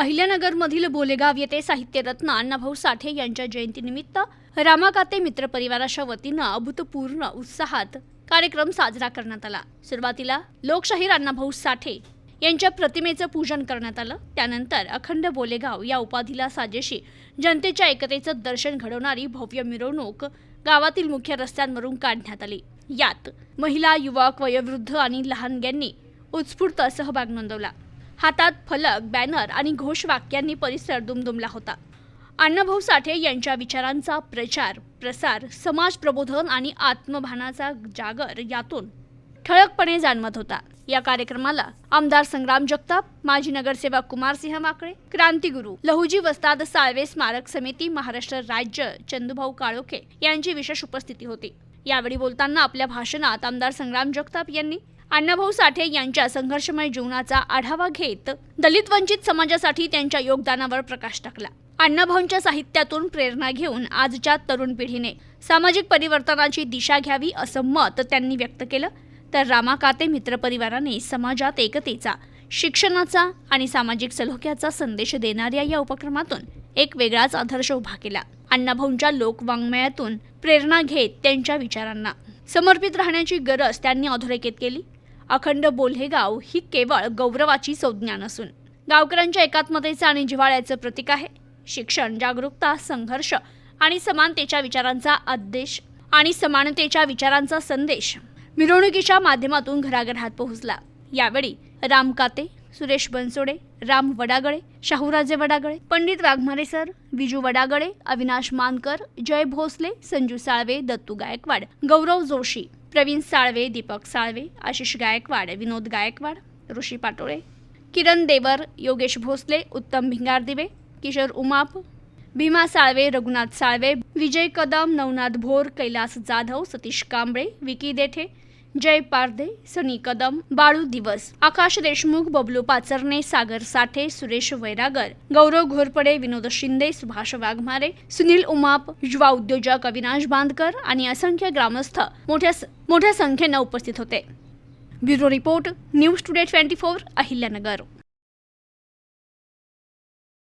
अहिल्यानगरमधील बोलेगाव येथे साहित्यरत्न अण्णाभाऊ साठे यांच्या जयंतीनिमित्त रामाकाते मित्र परिवाराच्या वतीनं अभूतपूर्ण उत्साहात कार्यक्रम साजरा करण्यात आला. सुरुवातीला लोकशाहीर अण्णाभाऊ साठे यांच्या प्रतिमेचं पूजन करण्यात आलं. त्यानंतर अखंड बोलेगाव या उपाधीला साजेशी जनतेच्या एकतेचं दर्शन घडवणारी भव्य मिरवणूक गावातील मुख्य रस्त्यांवरून काढण्यात आली. यात महिला युवक वयोवृद्ध आणि लहानग्यांनी उत्स्फूर्त सहभाग नोंदवला. हातात फलक बॅनर आणि घोषवाक्यांनी परिसर दुमदुमला होता. अण्णाभाऊ साठे यांच्या विचारांचा प्रचार प्रसार समाज प्रबोधन आणि आत्मभानाचा जागर यातून ठळकपणे जाणवत होता. या कार्यक्रमाला आमदार संग्राम जगताप माजी नगरसेवक कुमारसिंह माकळे क्रांतीगुरू लहुजी वस्ताद साळवे स्मारक समिती महाराष्ट्र राज्य चंदूभाऊ काळोखे यांची विशेष उपस्थिती होती. यावेळी बोलताना आपल्या भाषणात आमदार संग्राम जगताप यांनी अण्णाभाऊ साठे यांच्या संघर्षमय जीवनाचा आढावा घेत दलित वंचित समाजासाठी त्यांच्या योगदानावर प्रकाश टाकला. अण्णाभाऊंच्या साहित्यातून प्रेरणा घेऊन आजच्या तरुण पिढीने सामाजिक परिवर्तनाची दिशा घ्यावी असं मत त्यांनी व्यक्त केलं. तर रामाकाते काते मित्रपरिवाराने समाजात एकतेचा शिक्षणाचा आणि सामाजिक सलोख्याचा संदेश देणाऱ्या या उपक्रमातून एक वेगळाच आदर्श उभा केला. अण्णाभाऊंच्या लोकवाङ्मयातून प्रेरणा घेत त्यांच्या विचारांना समर्पित राहण्याची गरज त्यांनी अधोरेखित केली. अखंड बोल्हेगाव ही केवळ गौरवाची संज्ञा नसून. गावकऱ्यांच्या एकात्मतेचं आणि जिव्हाळ्याचं प्रतीक आहे. शिक्षण जागरूकता संघर्ष आणि समानतेच्या विचारांचा आदेश आणि समानतेच्या विचारांचा संदेश मिरवणुकीच्या माध्यमातून घराघरात पोहोचला. यावेळी रामकाते सुरेश बनसोडे राम वडागळे शाहूराजे वडागळे पंडित वाघमारे सर विजू वडागळे अविनाश मानकर जय भोसले संजू साळवे दत्तू गायकवाड गौरव जोशी प्रवीण साळवे दीपक साळवे आशिष गायकवाड विनोद गायकवाड ऋषी पाटोळे किरण देवर योगेश भोसले उत्तम भिंगारदिवे किशोर उमाप भीमा साळवे रघुनाथ साळवे विजय कदम नवनाथ भोर कैलास जाधव सतीश कांबळे विकी देठे जय पारदे सनी कदम बाळू दिवस. आकाश देशमुख बबलू पाचरणे सागर साठे सुरेश वैरागर. गौरव घोरपडे विनोद शिंदे सुभाष वाघमारे सुनील उमाप युवा उद्योजक अविनाश बांदकर आणि असंख्य ग्रामस्थ मोठ्या मोठ्या संख्येनं उपस्थित होते. Bureau report news today twenty four Ahilyanagar.